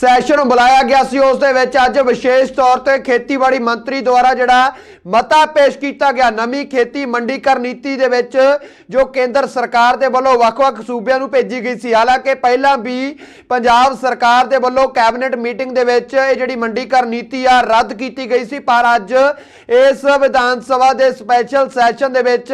Session ਬੁਲਾਇਆ ਗਿਆ ਸੀ। ਉਸ ਦੇ ਵਿੱਚ ਅੱਜ ਵਿਸ਼ੇਸ਼ ਤੌਰ ਤੇ ਖੇਤੀਬਾੜੀ ਮੰਤਰੀ ਦੁਆਰਾ ਜਿਹੜਾ ਮਤਾ ਪੇਸ਼ ਕੀਤਾ ਗਿਆ, ਨਵੀਂ ਖੇਤੀ ਮੰਡੀਕਰ ਨੀਤੀ ਦੇ ਵਿੱਚ ਜੋ ਕੇਂਦਰ ਸਰਕਾਰ ਦੇ ਵੱਲੋਂ ਵੱਖ-ਵੱਖ ਸੂਬਿਆਂ ਨੂੰ ਭੇਜੀ ਗਈ ਸੀ। ਹਾਲਾਂਕਿ ਪਹਿਲਾਂ ਵੀ ਪੰਜਾਬ ਸਰਕਾਰ ਦੇ ਵੱਲੋਂ ਕੈਬਨਿਟ ਮੀਟਿੰਗ ਦੇ ਵਿੱਚ ਇਹ ਜਿਹੜੀ ਮੰਡੀਕਰਨ ਨੀਤੀ ਆ, ਰੱਦ ਕੀਤੀ ਗਈ ਸੀ। ਪਰ ਅੱਜ ਇਸ ਵਿਧਾਨ ਸਭਾ ਦੇ ਸਪੈਸ਼ਲ ਸੈਸ਼ਨ ਦੇ ਵਿੱਚ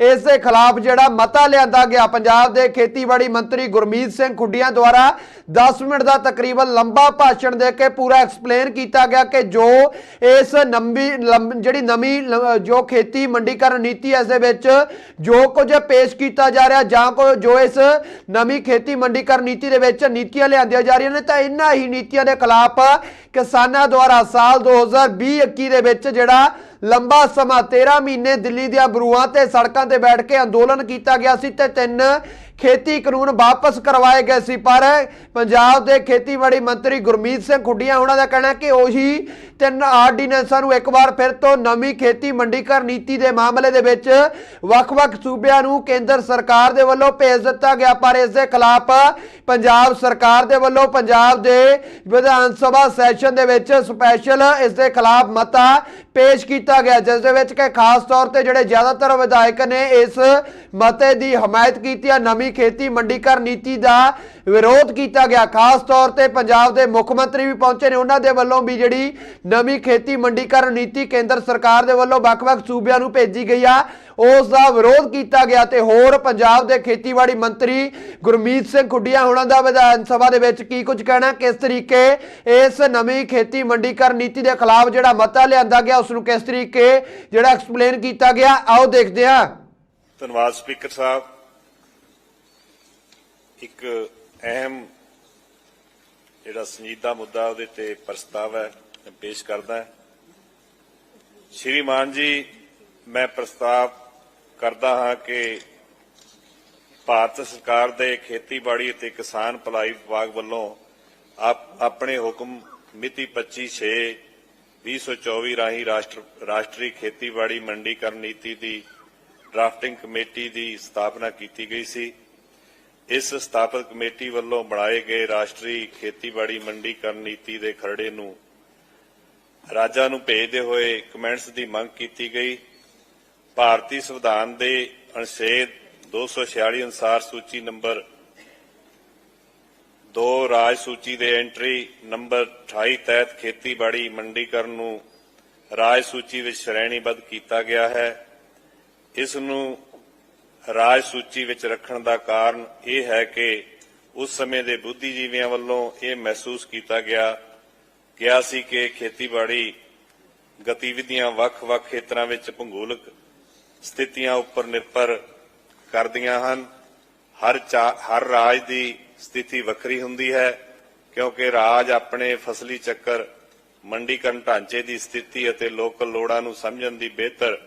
ਇਸ ਦੇ ਖਿਲਾਫ ਜਿਹੜਾ ਮਤਾ ਲਿਆਂਦਾ ਗਿਆ। ਪੰਜਾਬ ਦੇ ਖੇਤੀਬਾੜੀ ਮੰਤਰੀ ਗੁਰਮੀਤ ਸਿੰਘ ਖੁੱਡੀਆਂ ਦੁਆਰਾ 10 ਮਿੰਟ ਦਾ ਤਕਰੀਬਨ ਲੰਬਾ ਭਾਸ਼ਣ ਦੇ ਕੇ ਪੂਰਾ ਐਕਸਪਲੇਨ ਕੀਤਾ ਗਿਆ ਕਿ ਜੋ ਇਸ ਨੰਬੀ ਜਿਹੜੀ ਨਵੀਂ ਜੋ ਖੇਤੀ ਮੰਡੀਕਰਨ ਨੀਤੀ ਇਸ ਦੇ ਵਿੱਚ ਜੋ ਕੁਝ ਪੇਸ਼ ਕੀਤਾ ਜਾ ਰਿਹਾ, ਜਾਂ ਕੋ, ਜੋ ਇਸ ਨਵੀਂ ਖੇਤੀ ਮੰਡੀਕਰਨ ਨੀਤੀ ਦੇ ਵਿੱਚ ਨੀਤੀਆਂ ਲਿਆਂਦੀਆਂ ਜਾ ਰਹੀਆਂ ਨੇ, ਤਾਂ ਇਹਨਾਂ ਹੀ ਨੀਤੀਆਂ ਦੇ ਖਿਲਾਫ ਕਿਸਾਨਾਂ ਦੁਆਰਾ ਸਾਲ 2020-21 ਦੇ ਵਿੱਚ ਜਿਹੜਾ ਲੰਬਾ ਸਮਾਂ 13 ਮਹੀਨੇ ਦਿੱਲੀ ਦੀਆਂ ਬਰੂਹਾਂ ਤੇ ਸੜਕਾਂ ਤੇ ਬੈਠ ਕੇ ਅੰਦੋਲਨ ਕੀਤਾ ਗਿਆ ਸੀ, ਤੇ ਤਿੰਨ ਖੇਤੀ ਕਾਨੂੰਨ ਵਾਪਸ ਕਰਵਾਏ ਗਏ ਸੀ, ਪਰ ਪੰਜਾਬ ਦੇ ਖੇਤੀਬਾੜੀ ਮੰਤਰੀ ਗੁਰਮੀਤ ਸਿੰਘ ਖੁੱਡੀਆਂ ਉਹਨਾਂ ਦਾ ਕਹਿਣਾ ਕਿ ਉਹੀ ਤਿੰਨ ਆਰਡੀਨੈਂਸਾਂ ਨੂੰ ਇੱਕ ਵਾਰ ਫਿਰ ਤੋਂ ਨਵੀਂ ਖੇਤੀ ਮੰਡੀਕਰ ਨੀਤੀ ਦੇ ਮਾਮਲੇ ਦੇ ਵਿੱਚ ਵੱਖ-ਵੱਖ ਸੂਬਿਆਂ ਨੂੰ ਕੇਂਦਰ ਸਰਕਾਰ ਦੇ ਵੱਲੋਂ ਭੇਜ ਦਿੱਤਾ ਗਿਆ, ਪਰ ਇਸ ਦੇ ਖਿਲਾਫ ਪੰਜਾਬ ਸਰਕਾਰ ਦੇ ਵੱਲੋਂ ਪੰਜਾਬ ਦੇ ਵਿਧਾਨ ਸਭਾ ਸੈਸ਼ਨ ਦੇ ਵਿੱਚ ਸਪੈਸ਼ਲ ਇਸ ਦੇ ਖਿਲਾਫ ਮਤਾ ਪੇਸ਼ ਕੀਤਾ ਗਿਆ, ਜਿਸ ਦੇ ਵਿੱਚ ਕਿ ਖਾਸ ਤੌਰ ਤੇ ਜਿਹੜੇ ਜ਼ਿਆਦਾਤਰ ਵਿਧਾਇਕ ਨੇ ਇਸ ਮਤੇ ਦੀ ਹਮਾਇਤ ਕੀਤੀ ਹੈ ਨਵੀਂ ਖੇਤੀ ਮੰਡੀਕਰ ਨੀਤੀ ਦਾ ਵਿਰੋਧ ਕੀਤਾ ਗਿਆ। ਖਾਸ ਤੌਰ ਤੇ ਪੰਜਾਬ ਦੇ ਮੁੱਖ ਮੰਤਰੀ ਵੀ ਪਹੁੰਚੇ ਨੇ। ਉਹਨਾਂ ਦੇ ਵੱਲੋਂ ਵੀ ਜਿਹੜੀ ਨਵੀਂ ਖੇਤੀ ਮੰਡੀਕਰਨ ਨੀਤੀ ਕੇਂਦਰ ਸਰਕਾਰ ਦੇ ਵੱਲੋਂ ਵੱਖ-ਵੱਖ ਸੂਬਿਆਂ ਨੂੰ ਭੇਜੀ ਗਈ ਆ, ਉਸ ਦਾ ਵਿਰੋਧ ਕੀਤਾ ਗਿਆ ਤੇ ਹੋਰ ਪੰਜਾਬ ਦੇ ਖੇਤੀਬਾੜੀ ਮੰਤਰੀ ਗੁਰਮੀਤ ਸਿੰਘ ਖੁੱਡੀਆਂ ਹੋਣਾ ਦਾ ਵਿਧਾਨ ਸਭਾ ਦੇ ਵਿੱਚ ਕੀ ਕੁਝ ਕਹਿਣਾ, ਕਿਸ ਤਰੀਕੇ ਇਸ ਨਵੀਂ ਖੇਤੀ ਮੰਡੀਕਰਨ ਨੀਤੀ ਦੇ ਖਿਲਾਫ ਜਿਹੜਾ ਮਤਾ ਲਿਆਂਦਾ ਗਿਆ, ਉਸ ਨੂੰ ਕਿਸ ਤਰੀਕੇ ਜਿਹੜਾ ਐਕਸਪਲੇਨ ਕੀਤਾ ਗਿਆ, ਆਓ ਦੇਖਦੇ ਹਾਂ। ਧੰਨਵਾਦ ਸਪੀਕਰ ਸਾਹਿਬ। ਇੱਕ ਅਹਿਮ ਜਿਹੜਾ ਸੰਜੀਦਾ ਮੁੱਦਾ ਉਹਦੇ ਤੇ ਪ੍ਰਸਤਾਵ ਹੈ ਪੇਸ਼ ਕਰਦਾ ਸ੍ਰੀ ਮਾਨ ਜੀ, ਮੈਂ ਪ੍ਰਸਤਾਵ ਕਰਦਾ ਹਾਂ ਕਿ ਭਾਰਤ ਸਰਕਾਰ ਦੇ ਖੇਤੀਬਾੜੀ ਅਤੇ ਕਿਸਾਨ ਭਲਾਈ ਵਿਭਾਗ ਵੱਲੋਂ ਆਪਣੇ ਹੁਕਮ ਮਿਤੀ 25/6 2024 ਰਾਹੀਂ ਰਾਸ਼ਟਰ, ਰਾਸ਼ਟਰੀ ਖੇਤੀਬਾੜੀ ਮੰਡੀਕਰਨ ਨੀਤੀ ਦੀ ਡਰਾਫਟਿੰਗ ਕਮੇਟੀ ਦੀ ਸਥਾਪਨਾ ਕੀਤੀ ਗਈ ਸੀ। ਇਸ ਸਥਾਪਿਤ ਕਮੇਟੀ ਵੱਲੋਂ ਬਣਾਏ ਗਏ ਰਾਸ਼ਟਰੀ ਖੇਤੀਬਾੜੀ ਮੰਡੀਕਰਨ ਨੀਤੀ ਦੇ ਖਰੜੇ ਨੂੰ ਰਾਜਾਂ ਨੂੰ ਭੇਜਦੇ ਹੋਏ ਕਮੈਂਟਸ ਦੀ ਮੰਗ ਕੀਤੀ ਗਈ। ਭਾਰਤੀ ਸੰਵਿਧਾਨ ਦੇ ਅਨੁਛੇਦ 246 ਅਨੁਸਾਰ ਸੂਚੀ ਨੰਬਰ 2 ਰਾਜ ਸੂਚੀ ਦੇ ਐਂਟਰੀ ਨੰਬਰ 28 ਤਹਿਤ ਖੇਤੀਬਾੜੀ ਮੰਡੀਕਰਨ ਨੂੰ ਰਾਜ ਸੂਚੀ ਵਿੱਚ ਸ਼੍ਰੇਣੀਬੱਧ ਕੀਤਾ ਗਿਆ ਹੈ। ਇਸ ਨੂੰ ਰਾਜ ਸੂਚੀ ਵਿੱਚ ਰੱਖਣ ਦਾ ਕਾਰਨ ਇਹ ਹੈ ਕਿ ਉਸ ਸਮੇਂ ਦੇ ਬੁੱਧੀਜੀਵੀਆਂ ਵੱਲੋਂ ਇਹ ਮਹਿਸੂਸ ਕੀਤਾ ਗਿਆ ਗਿਆ ਸੀ ਕਿ ਖੇਤੀਬਾੜੀ ਗਤੀਵਿਧੀਆਂ ਵੱਖ-ਵੱਖ ਖੇਤਰਾਂ ਵਿੱਚ ਭੂਗੋਲਿਕ ਸਥਿਤੀਆਂ ਉੱਪਰ ਨਿਰਭਰ ਕਰਦੀਆਂ ਹਨ। ਹਰ ਹਰ ਰਾਜ ਦੀ ਸਥਿਤੀ ਵੱਖਰੀ ਹੁੰਦੀ ਹੈ, ਕਿਉਂਕਿ ਰਾਜ ਆਪਣੇ ਫਸਲੀ ਚੱਕਰ, ਮੰਡੀਕਰਨ ਢਾਂਚੇ ਦੀ ਸਥਿਤੀ ਅਤੇ ਲੋਕਲ ਲੋੜਾਂ ਨੂੰ ਸਮਝਣ ਦੀ ਬਿਹਤਰ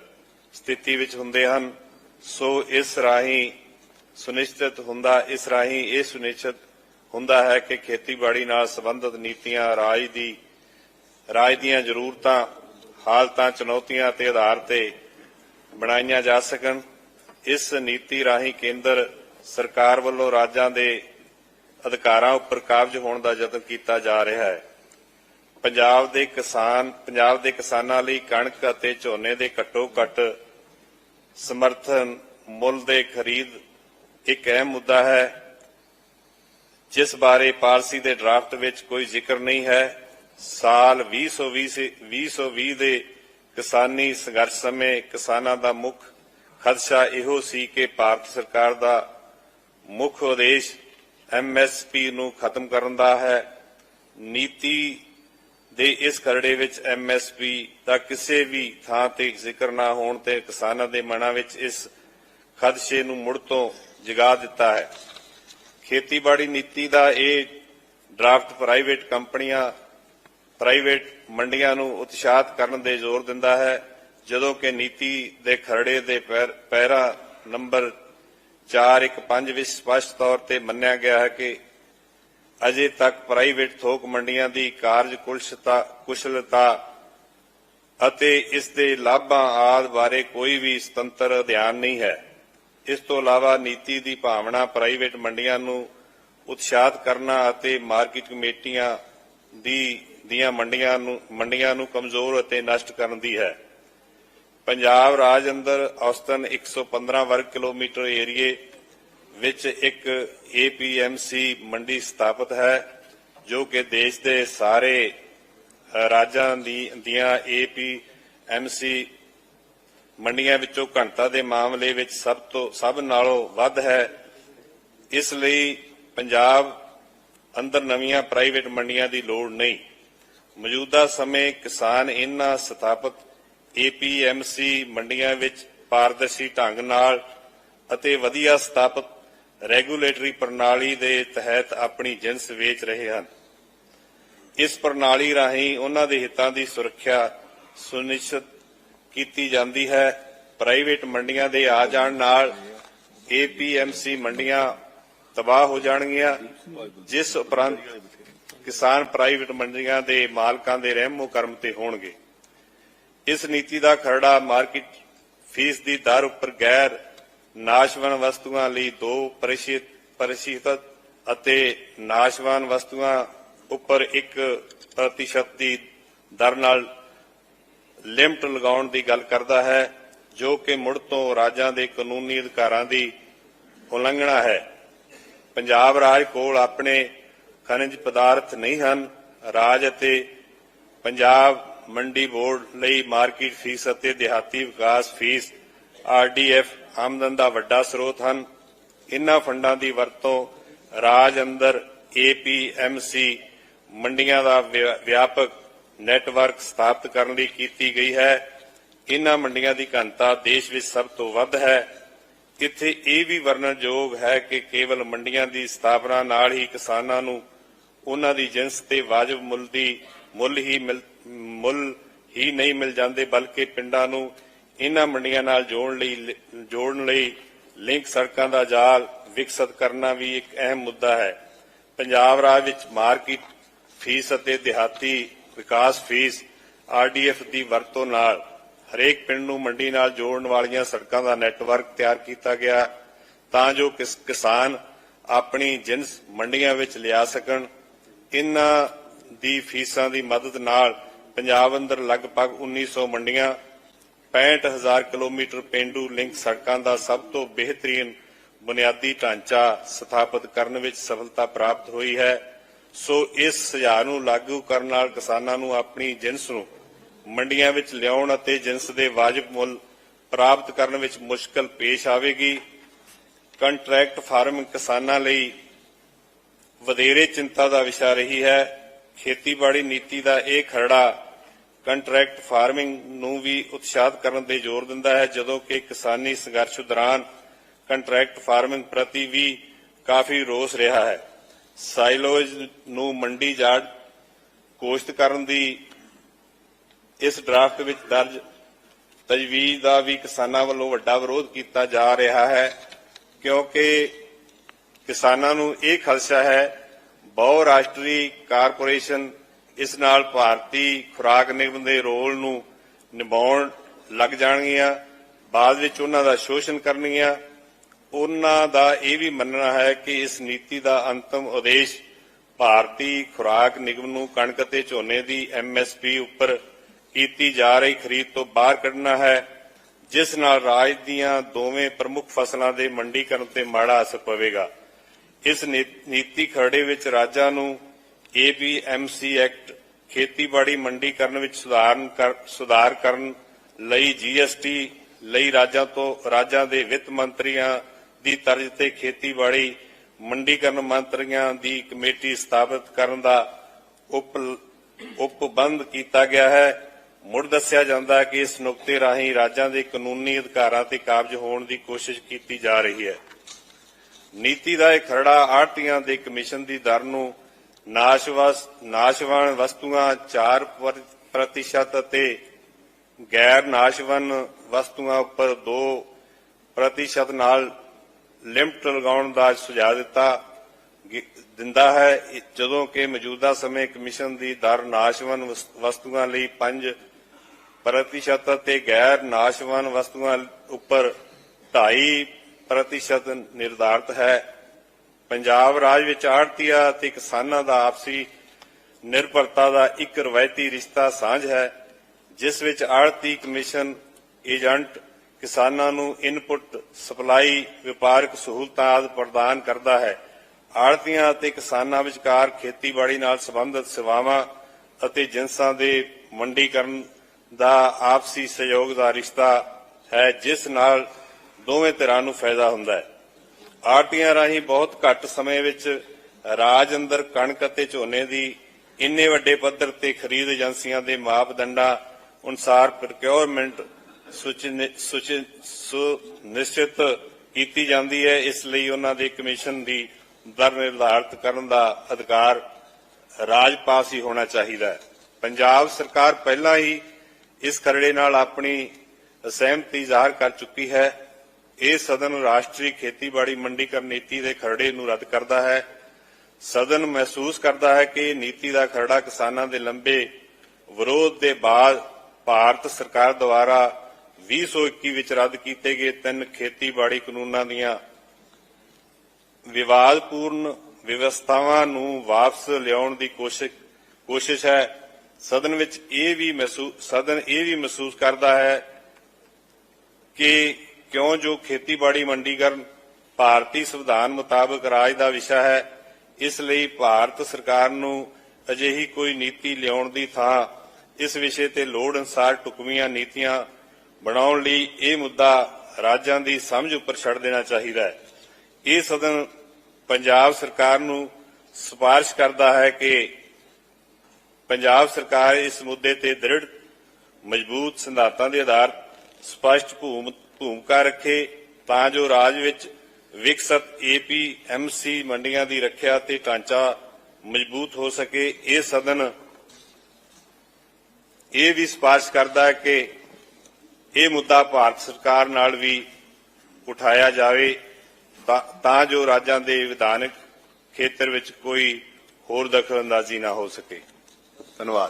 ਸਥਿਤੀ ਵਿੱਚ ਹੁੰਦੇ ਹਨ। ਸੋ ਇਸ ਰਾਹੀਂ ਸੁਨਿਸ਼ਚਿਤ ਹੁੰਦਾ, ਇਸ ਰਾਹੀਂ ਇਹ ਸੁਨਿਸ਼ਚਿਤ ਹੁੰਦਾ ਹੈ ਕਿ ਖੇਤੀਬਾੜੀ ਨਾਲ ਸੰਬੰਧਿਤ ਨੀਤੀਆਂ, ਰਾਜ ਦੀ, ਰਾਜ ਦੀਆਂ ਜ਼ਰੂਰਤਾਂ, ਹਾਲਤਾਂ, ਚੁਣੌਤੀਆਂ ਤੇ ਆਧਾਰ ਤੇ ਬਣਾਈਆਂ ਜਾ ਸਕਣ। ਇਸ ਨੀਤੀ ਰਾਹੀਂ ਕੇਂਦਰ ਸਰਕਾਰ ਵੱਲੋਂ ਰਾਜਾਂ ਦੇ ਅਧਿਕਾਰਾਂ ਉੱਪਰ ਕਾਬਜ ਹੋਣ ਦਾ ਯਤਨ ਕੀਤਾ ਜਾ ਰਿਹਾ ਹੈ। ਪੰਜਾਬ ਦੇ ਕਿਸਾਨ, ਪੰਜਾਬ ਦੇ ਕਿਸਾਨਾਂ ਲਈ ਕਣਕ ਅਤੇ ਝੋਨੇ ਦੇ ਘੱਟੋ ਘੱਟ ਸਮਰਥਨ, ਮੁੱਲ ਦੇ ਖਰੀਦ, ਇੱਕ ਅਹਿਮ ਮੁੱਦਾ ਹੈ। ਜਿਸ ਬਾਰੇ ਪਾਲਿਸੀ ਦੇ ਡਰਾਫਟ ਵਿੱਚ ਕੋਈ ਜ਼ਿਕਰ ਨਹੀਂ ਹੈ, ਸਾਲ 2020 ਸੇ- 2020 ਦੇ ਕਿਸਾਨੀ ਸੰਘਰਸ਼ ਸਮੇਂ ਕਿਸਾਨਾਂ ਦਾ ਮੁੱਖ ਖਦਸ਼ਾ ਇਹੋ ਸੀ ਕਿ ਭਾਰਤ ਸਰਕਾਰ ਦਾ ਮੁੱਖ ਉਦੇਸ਼ ਐਮਐਸਪੀ ਨੂੰ ਖਤਮ ਕਰਨ ਦਾ ਹੈ। ਨੀਤੀ ਦੇ ਇਸ ਖਰੜੇ ਵਿੱਚ ਐਮਐਸਪੀ ਦਾ ਕਿਸੇ ਵੀ ਥਾਂ ਤੇ ਜ਼ਿਕਰ ਨਾ ਹੋਣ ਤੇ ਕਿਸਾਨਾਂ ਦੇ ਮਨਾਂ ਵਿੱਚ ਇਸ ਖਦਸ਼ੇ ਨੂੰ ਮੁੜ ਤੋਂ ਜਗਾ ਦਿੱਤਾ ਹੈ। ਖੇਤੀਬਾੜੀ ਨੀਤੀ ਦਾ ਇਹ ਡਰਾਫਟ ਪ੍ਰਾਈਵੇਟ ਕੰਪਨੀਆਂ, ਪ੍ਰਾਈਵੇਟ ਮੰਡੀਆਂ ਨੂੰ ਉਤਸ਼ਾਹਤ ਕਰਨ ਦੇ ਜ਼ੋਰ ਦਿੰਦਾ ਹੈ, ਜਦੋਂ ਕਿ ਨੀਤੀ ਦੇ ਖਰੜੇ ਦੇ ਪੈਰਾ ਨੰਬਰ 415 ਵਿੱਚ ਸਪਸ਼ਟ ਤੌਰ ਤੇ ਮੰਨਿਆ ਗਿਆ ਹੈ ਕਿ ਅਜੇ ਤੱਕ ਪ੍ਰਾਈਵੇਟ ਥੋਕ ਮੰਡੀਆਂ ਦੀ ਕਾਰਜ ਕੁਸ਼ਲਤਾ ਅਤੇ ਇਸ ਦੇ ਲਾਭਾਂ ਆਦਿ ਬਾਰੇ ਕੋਈ ਵੀ ਸੁਤੰਤਰ ਅਧਿਐਨ ਨਹੀਂ ਹੈ। ਇਸ ਤੋਂ ਇਲਾਵਾ ਨੀਤੀ ਦੀ ਭਾਵਨਾ ਪ੍ਰਾਈਵੇਟ ਮੰਡੀਆਂ ਨੂੰ ਉਤਸ਼ਾਹਤ ਕਰਨਾ ਅਤੇ ਮਾਰਕੀਟ ਕਮੇਟੀਆਂ ਦੀ, ਦੀਆਂ ਮੰਡੀਆਂ ਨੂੰ ਮੰਡੀਆਂ ਨੂੰ ਕਮਜ਼ੋਰ ਅਤੇ ਨਸ਼ਟ ਕਰਨ ਦੀ ਹੈ। ਪੰਜਾਬ ਰਾਜ ਅੰਦਰ ਔਸਤਨ 115 ਵਰਗ ਕਿਲੋਮੀਟਰ ਏਰੀਏ ਵਿੱਚ ਇੱਕ ਏਪੀਐਮਸੀ ਮੰਡੀ ਸਥਾਪਿਤ ਹੈ ਜੋ ਕਿ ਦੇਸ਼ ਦੇ ਸਾਰੇ ਅ, ਰਾਜਾਂ ਦੀ ਦੀਆਂ ਏਪੀਐਮਸੀ ਮੰਡੀਆਂ ਵਿੱਚੋਂ ਘਣਤਾ ਦੇ ਮਾਮਲੇ ਵਿੱਚ ਸਭ ਤੋਂ ਸਭ ਨਾਲੋਂ ਵੱਧ ਹੈ। ਇਸ ਲਈ ਪੰਜਾਬ ਅੰਦਰ ਨਵੀਆਂ ਪ੍ਰਾਈਵੇਟ ਮੰਡੀਆਂ ਦੀ ਲੋੜ ਨਹੀਂ। ਮੌਜੂਦਾ ਸਮੇਂ ਕਿਸਾਨ ਇਨ੍ਹਾਂ ਸਥਾਪਿਤ ਏਪੀਐਮਸੀ ਮੰਡੀਆਂ ਵਿੱਚ ਪਾਰਦਰਸ਼ੀ ਢੰਗ ਨਾਲ ਅਤੇ ਵਧੀਆ ਸਥਾਪਿਤ ਰੈਗੂਲੇਟਰੀ ਪ੍ਰਣਾਲੀ ਦੇ ਤਹਿਤ ਆਪਣੀ ਜਿੰਸ ਵੇਚ ਰਹੇ ਹਨ। ਇਸ ਪ੍ਰਣਾਲੀ ਰਾਹੀਂ ਉਹਨਾਂ ਦੇ ਹਿੱਤਾਂ ਦੀ ਸੁਰੱਖਿਆ ਸੁਨਿਸ਼ਚਿਤ ਕੀਤੀ ਜਾਂਦੀ ਹੈ। ਪ੍ਰਾਈਵੇਟ ਮੰਡੀਆਂ ਦੇ ਆ ਜਾਣ ਨਾਲ ਏਪੀਐਮਸੀ ਮੰਡੀਆਂ ਤਬਾਹ ਹੋ ਜਾਣਗੀਆਂ, ਜਿਸ ਉਪਰੰਤ ਕਿਸਾਨ ਪ੍ਰਾਈਵੇਟ ਮੰਡੀਆਂ ਦੇ ਮਾਲਕਾਂ ਦੇ ਰਹਿਮੋ ਕਰਮ ਤੇ ਹੋਣਗੇ। ਇਸ ਨੀਤੀ ਦਾ ਖਰੜਾ ਮਾਰਕੀਟ ਫੀਸ ਦੀ ਦਰ ਉੱਪਰ ਗੈਰ ਨਾਸ਼ਵਾਨ ਵਸਤੂਆਂ ਲਈ 2 ਪ੍ਰਤੀਸ਼ਤ ਅਤੇ ਨਾਸ਼ਵਾਨ ਵਸਤੂਆਂ ਉੱਪਰ 1 ਪ੍ਰਤੀਸ਼ਤ ਦੀ ਦਰ ਨਾਲ ਲਿਮਟ ਲਗਾਉਣ ਦੀ ਗੱਲ ਕਰਦਾ ਹੈ, ਜੋ ਕਿ ਮੁੜ ਤੋਂ ਰਾਜਾਂ ਦੇ ਕਾਨੂੰਨੀ ਅਧਿਕਾਰਾਂ ਦੀ ਉਲੰਘਣਾ ਹੈ। ਪੰਜਾਬ ਰਾਜ ਕੋਲ ਆਪਣੇ ਖਣਿਜ ਪਦਾਰਥ ਨਹੀਂ ਹਨ। ਰਾਜ ਅਤੇ ਪੰਜਾਬ ਮੰਡੀ ਬੋਰਡ ਲਈ ਮਾਰਕੀਟ ਫੀਸ ਅਤੇ ਦਿਹਾਤੀ ਵਿਕਾਸ ਫੀਸ ਆਰਡੀਐਫ ਆਮਦਨ ਦਾ ਵੱਡਾ ਸਰੋਤ ਹਨ। ਇਨ੍ਹਾਂ ਫੰਡਾਂ ਦੀ ਵਰਤੋਂ ਰਾਜ ਅੰਦਰ ਏਪੀਐਮਸੀ ਮੰਡੀਆਂ ਦਾ ਵਿਆਪਕ ਨੈਟਵਰਕ ਸਥਾਪਿਤ ਕਰਨ ਲਈ ਕੀਤੀ ਗਈ ਹੈ। ਇਨ੍ਹਾਂ ਮੰਡੀਆਂ ਦੀ ਘਣਤਾ ਦੇਸ਼ ਵਿੱਚ ਸਭ ਤੋਂ ਵੱਧ ਹੈ। ਇੱਥੇ ਇਹ ਵੀ ਵਰਣਨਯੋਗ ਹੈ ਕਿ ਕੇਵਲ ਮੰਡੀਆਂ ਦੀ ਸਥਾਪਨਾ ਨਾਲ ਹੀ ਕਿਸਾਨਾਂ ਨੂੰ ਉਹਨਾਂ ਦੀ ਜਿੰਸ ਤੇ ਵਾਜਬ ਮੁੱਲ ਦੀ ਮੁੱਲ ਹੀ ਮਿਲ- ਮੁੱਲ ਹੀ ਨਹੀਂ ਮਿਲ ਜਾਂਦੇ, ਬਲਕਿ ਪਿੰਡਾਂ ਨੂੰ ਇਹਨਾਂ ਮੰਡੀਆਂ ਨਾਲ ਜੋੜਨ ਲਈ ਜੋੜਨ ਲਈ ਲਿੰਕ ਸੜਕਾਂ ਦਾ ਜਾਲ ਵਿਕਸਿਤ ਕਰਨਾ ਵੀ ਇੱਕ ਅਹਿਮ ਮੁੱਦਾ ਹੈ। ਪੰਜਾਬ ਰਾਜ ਵਿੱਚ ਮਾਰਕੀਟ ਫੀਸ ਅਤੇ ਦਿਹਾਤੀ ਵਿਕਾਸ ਫੀਸ ਆਰਡੀਐਫ ਦੀ ਵਰਤੋਂ ਨਾਲ ਹਰੇਕ ਪਿੰਡ ਨੂੰ ਮੰਡੀ ਨਾਲ ਜੋੜਨ ਵਾਲੀਆਂ ਸੜਕਾਂ ਦਾ ਨੈਟਵਰਕ ਤਿਆਰ ਕੀਤਾ ਗਿਆ ਤਾਂ ਜੋ ਕਿਸਾਨ ਆਪਣੀ ਜਿੰਸ ਮੰਡੀਆਂ ਵਿੱਚ ਲਿਆ ਸਕਣ। ਇਨ੍ਹਾਂ ਦੀ ਫੀਸਾਂ ਦੀ ਮਦਦ ਨਾਲ ਪੰਜਾਬ ਅੰਦਰ ਲਗਭਗ 1900 ਮੰਡੀਆਂ 65000 ਕਿਲੋਮੀਟਰ ਪੇਂਡੂ ਲਿੰਕ ਸੜਕਾਂ ਦਾ ਸਭ ਤੋਂ ਬਿਹਤਰੀਨ ਬੁਨਿਆਦੀ ਢਾਂਚਾ ਸਥਾਪਿਤ ਕਰਨ ਵਿੱਚ ਸਫਲਤਾ ਪ੍ਰਾਪਤ ਹੋਈ ਹੈ। ਸੋ ਇਸ ਸੁਝਾਅ ਨੂੰ ਲਾਗੂ ਕਰਨ ਨਾਲ ਕਿਸਾਨਾਂ ਨੂੰ ਆਪਣੀ ਜਿੰਸ ਨੂੰ ਮੰਡੀਆਂ ਵਿੱਚ ਲਿਆਉਣ ਅਤੇ ਜਿੰਸ ਦੇ ਵਾਜਬ ਮੁੱਲ ਪ੍ਰਾਪਤ ਕਰਨ ਵਿੱਚ ਮੁਸ਼ਕਲ ਪੇਸ਼ ਆਵੇਗੀ। ਕੰਟਰੈਕਟ ਫਾਰਮਿੰਗ ਕਿਸਾਨਾਂ ਲਈ ਵਧੇਰੇ ਚਿੰਤਾ ਦਾ ਵਿਸ਼ਾ ਰਹੀ ਹੈ। ਖੇਤੀਬਾੜੀ ਨੀਤੀ ਦਾ ਇਹ ਖਰੜਾ ਕੰਟਰੈਕਟ ਫਾਰਮਿੰਗ ਨੂੰ ਵੀ ਉਤਸ਼ਾਹਤ ਕਰਨ ਤੇ ਜ਼ੋਰ ਦਿੰਦਾ ਹੈ, ਜਦੋਂ ਕਿ ਕਿਸਾਨੀ ਸੰਘਰਸ਼ ਦੌਰਾਨ ਕੰਟਰੈਕਟ ਫਾਰਮਿੰਗ ਪ੍ਰਤੀ ਵੀ ਕਾਫੀ ਰੋਸ ਰਿਹਾ ਹੈ। ਸਾਈਲੋਜ ਨੂੰ ਮੰਡੀ ਜਾੜ ਕੋਸ਼ਟ ਕਰਨ ਦੀ ਇਸ ਡਰਾਫਟ ਵਿੱਚ ਦਰਜ ਤਜਵੀਜ਼ ਦਾ ਵੀ ਕਿਸਾਨਾਂ ਵੱਲੋਂ ਵੱਡਾ ਵਿਰੋਧ ਕੀਤਾ ਜਾ ਰਿਹਾ ਹੈ, ਕਿਉਂਕਿ ਕਿਸਾਨਾਂ ਨੂੰ ਇਹ ਖਦਸ਼ਾ ਹੈ ਬਹੁ ਰਾਸ਼ਟਰੀ ਕਾਰਪੋਰੇਸ਼ਨ ਇਸ ਨਾਲ ਭਾਰਤੀ ਖੁਰਾਕ ਨਿਗਮ ਦੇ ਰੋਲ ਨੂੰ ਨਿਭਾਉਣ ਲੱਗ ਜਾਣਗੀਆਂ। ਬਾਅਦ ਵਿੱਚ ਉਹਨਾਂ ਦਾ ਸ਼ੋਸ਼ਣ ਕਰਨਗੀਆਂ। ਉਹਨਾਂ ਦਾ ਇਹ ਵੀ ਮੰਨਣਾ ਹੈ ਕਿ ਇਸ ਨੀਤੀ ਦਾ ਅੰਤਮ ਉਦੇਸ਼ ਭਾਰਤੀ ਖੁਰਾਕ ਨਿਗਮ ਨੂੰ ਕਣਕ ਅਤੇ ਝੋਨੇ ਦੀ ਐਮਐਸਪੀ ਉੱਪਰ ਕੀਤੀ ਜਾ ਰਹੀ ਖਰੀਦ ਤੋਂ ਬਾਹਰ ਕੱਢਣਾ ਹੈ, ਜਿਸ ਨਾਲ ਰਾਜ ਦੀਆਂ ਦੋਵੇਂ ਪ੍ਰਮੁੱਖ ਫਸਲਾਂ ਦੇ ਮੰਡੀਕਰਨ ਤੇ ਮਾੜਾ ਅਸਰ ਪਵੇਗਾ। ਇਸ ਨੀਤੀ ਖਰੜੇ ਵਿੱਚ ਰਾਜਾਂ ਨੂੰ ਏਪੀਐਮਸੀ ਐਕਟ ਖੇਤੀਬਾੜੀ ਮੰਡੀਕਰਨ ਵਿੱਚ ਸੁਧਾਰਨ ਸੁਧਾਰ ਕਰਨ ਲਈ ਜੀਐਸਟੀ ਲਈ ਰਾਜਾਂ ਤੋਂ, ਰਾਜਾਂ ਦੇ ਵਿੱਤ ਮੰਤਰੀਆਂ ਦੀ ਤਰਜ਼ ਤੇ ਖੇਤੀਬਾੜੀ ਮੰਡੀਕਰਨ ਮੰਤਰੀਆਂ ਦੀ ਕਮੇਟੀ ਸਥਾਪਿਤ ਕਰਨ ਦਾ ਉਪ, ਉਪਬੰਧ ਕੀਤਾ ਗਿਆ ਹੈ। ਮੁੜ ਦੱਸਿਆ ਜਾਂਦਾ ਹੈ ਕਿ ਇਸ ਨੁਕਤੇ ਰਾਹੀਂ ਰਾਜਾਂ ਦੇ ਕਾਨੂੰਨੀ ਅਧਿਕਾਰਾਂ ਤੇ ਕਾਬਜ ਹੋਣ ਦੀ ਕੋਸ਼ਿਸ਼ ਕੀਤੀ ਜਾ ਰਹੀ ਹੈ। ਨੀਤੀ ਦਾ ਇਹ ਖਰੜਾ ਆੜਤੀਆਂ ਦੇ ਕਮਿਸ਼ਨ ਦੀ ਦਰ ਨੂੰ ਨਾਸ਼ਵਾਨ ਵਸਤੂਆਂ 4 ਪ੍ਰਤੀਸ਼ਤ ਅਤੇ ਗੈਰ ਨਾਸ਼ਵਨ ਵਸਤੂਆਂ ਉੱਪਰ 2 ਪ੍ਰਤੀਸ਼ਤ ਨਾਲ ਲਿਮਟ ਲਗਾਉਣ ਦਾ ਸੁਝਾਅ ਦਿੱਤਾ ਦਿੰਦਾ ਹੈ। ਜਦੋਂ ਕਿ ਮੌਜੂਦਾ ਸਮੇਂ ਕਮਿਸ਼ਨ ਦੀ ਦਰ ਨਾਸ਼ਵਾਨ ਵਸਤੂਆਂ ਲਈ 5 ਪ੍ਰਤੀਸ਼ਤ ਅਤੇ ਗੈਰ ਨਾਸ਼ਵਾਨ ਵਸਤੂਆਂ ਉੱਪਰ 2.5 ਪ੍ਰਤੀਸ਼ਤ ਨਿਰਧਾਰਤ ਹੈ। ਪੰਜਾਬ ਰਾਜ ਵਿੱਚ ਆੜਤੀਆ ਅਤੇ ਕਿਸਾਨਾਂ ਦਾ ਆਪਸੀ ਨਿਰਭਰਤਾ ਦਾ ਇੱਕ ਰਵਾਇਤੀ ਰਿਸ਼ਤਾ ਸਾਂਝ ਹੈ, ਜਿਸ ਵਿੱਚ ਆੜਤੀ ਕਮਿਸ਼ਨ ਏਜੰਟ ਕਿਸਾਨਾਂ ਨੂੰ ਇਨਪੁਟ, ਸਪਲਾਈ, ਵਪਾਰਕ ਸਹੂਲਤਾਂ ਆਦਿ ਪ੍ਰਦਾਨ ਕਰਦਾ ਹੈ। ਆੜਤੀਆਂ ਅਤੇ ਕਿਸਾਨਾਂ ਵਿਚਕਾਰ ਖੇਤੀਬਾੜੀ ਨਾਲ ਸੰਬੰਧਿਤ ਸੇਵਾਵਾਂ ਅਤੇ ਜਿੰਸਾਂ ਦੇ ਮੰਡੀਕਰਨ ਦਾ ਆਪਸੀ ਸਹਿਯੋਗ ਦਾ ਰਿਸ਼ਤਾ ਹੈ, ਜਿਸ ਨਾਲ ਦੋਵੇਂ ਧਿਰਾਂ ਨੂੰ ਫਾਇਦਾ ਹੁੰਦਾ ਹੈ। ਆਰਟੀਆਂ ਰਾਹੀਂ ਬਹੁਤ ਘੱਟ ਸਮੇਂ ਵਿੱਚ ਰਾਜ ਅੰਦਰ ਕਣਕ ਅਤੇ ਝੋਨੇ ਦੀ ਇੰਨੇ ਵੱਡੇ ਪੱਧਰ ਤੇ ਖਰੀਦ ਏਜੰਸੀਆਂ ਦੇ ਮਾਪਦੰਡਾਂ ਅਨੁਸਾਰ ਪ੍ਰੋਕਿਉਰਮੈਂਟ ਸੁਨਿਸ਼ਚਿਤ ਕੀਤੀ ਜਾਂਦੀ ਹੈ। ਇਸ ਲਈ ਉਹਨਾਂ ਦੇ ਕਮਿਸ਼ਨ ਦੀ ਦਰ ਨਿਰਧਾਰਤ ਕਰਨ ਦਾ ਅਧਿਕਾਰ ਰਾਜ ਪਾਸ ਹੀ ਹੋਣਾ ਚਾਹੀਦਾ ਹੈ। ਪੰਜਾਬ ਸਰਕਾਰ ਪਹਿਲਾਂ ਹੀ ਇਸ ਖਰੜੇ ਨਾਲ ਆਪਣੀ ਅਸਹਿਮਤੀ ਜ਼ਾਹਰ ਕਰ ਚੁੱਕੀ ਹੈ। ਇਹ ਸਦਨ ਰਾਸ਼ਟਰੀ ਖੇਤੀਬਾੜੀ ਮੰਡੀਕਰਨ ਨੀਤੀ ਦੇ ਖਰੜੇ ਨੂੰ ਰੱਦ ਕਰਦਾ ਹੈ। ਸਦਨ ਮਹਿਸੂਸ ਕਰਦਾ ਹੈ ਕਿ ਨੀਤੀ ਦਾ ਖਰੜਾ ਕਿਸਾਨਾਂ ਦੇ ਲੰਬੇ ਵਿਰੋਧ ਦੇ ਬਾਅਦ ਭਾਰਤ ਸਰਕਾਰ ਦੁਆਰਾ 2021 ਵਿੱਚ ਰੱਦ ਕੀਤੇ ਗਏ ਤਿੰਨ ਖੇਤੀਬਾੜੀ ਕਾਨੂੰਨਾਂ ਦੀਆਂ ਵਿਵਾਦਪੂਰਨ ਵਿਵਸਥਾਵਾਂ ਨੂੰ ਵਾਪਸ ਲਿਆਉਣ ਦੀ ਕੋਸ਼ਿਸ਼ ਕੋਸ਼ਿਸ਼ ਹੈ। ਸਦਨ ਵਿੱਚ ਇਹ ਵੀ ਮਹਿਸੂਸ ਸਦਨ ਇਹ ਵੀ ਮਹਿਸੂਸ ਕਰਦਾ ਹੈ ਕਿ ਕਿਉਂ ਜੋ ਖੇਤੀਬਾੜੀ ਮੰਡੀਕਰਨ ਭਾਰਤੀ ਸੰਵਿਧਾਨ ਮੁਤਾਬਕ ਰਾਜ ਦਾ ਵਿਸ਼ਾ ਹੈ, ਇਸ ਲਈ ਭਾਰਤ ਸਰਕਾਰ ਨੂੰ ਅਜਿਹੀ ਕੋਈ ਨੀਤੀ ਲਿਆਉਣ ਦੀ ਥਾਂ ਇਸ ਵਿਸ਼ੇ ਤੇ ਲੋੜ ਅਨੁਸਾਰ ਟੁਕਵੀਆਂ ਨੀਤੀਆਂ ਬਣਾਉਣ ਲਈ ਇਹ ਮੁੱਦਾ ਰਾਜਾਂ ਦੀ ਸਮਝ ਉੱਪਰ ਛੱਡ ਦੇਣਾ ਚਾਹੀਦਾ ਹੈ। ਇਹ ਸਦਨ ਪੰਜਾਬ ਸਰਕਾਰ ਨੂੰ ਸਿਫਾਰਿਸ਼ ਕਰਦਾ ਹੈ ਕਿ ਪੰਜਾਬ ਸਰਕਾਰ ਇਸ ਮੁੱਦੇ ਤੇ ਦ੍ਰਿੜ, ਮਜ਼ਬੂਤ ਸਿਧਾਂਤਾਂ ਦੇ ਆਧਾਰ ਸਪਸ਼ਟ ਭੂਮ- ਭੂਮਿਕਾ ਰੱਖੇ, ਤਾਂ ਜੋ ਰਾਜ ਵਿੱਚ ਵਿਕਸਤ ਏਪੀਐਮਸੀ ਮੰਡੀਆਂ ਦੀ ਰੱਖਿਆ ਤੇ ਢਾਂਚਾ ਮਜ਼ਬੂਤ ਹੋ ਸਕੇ। ਇਹ ਸਦਨ ਇਹ ਵੀ ਸਪਾਰਸ਼ ਕਰਦਾ ਹੈ ਕਿ ਇਹ ਮੁੱਦਾ ਭਾਰਤ ਸਰਕਾਰ ਨਾਲ ਵੀ ਉਠਾਇਆ ਜਾਵੇ, ਤਾਂ- ਤਾਂ ਜੋ ਰਾਜਾਂ ਦੇ ਵਿਧਾਨਕ ਖੇਤਰ ਵਿੱਚ ਕੋਈ ਹੋਰ ਦਖਲਅੰਦਾਜ਼ੀ ਨਾ ਹੋ ਸਕੇ। ਧੰਨਵਾਦ।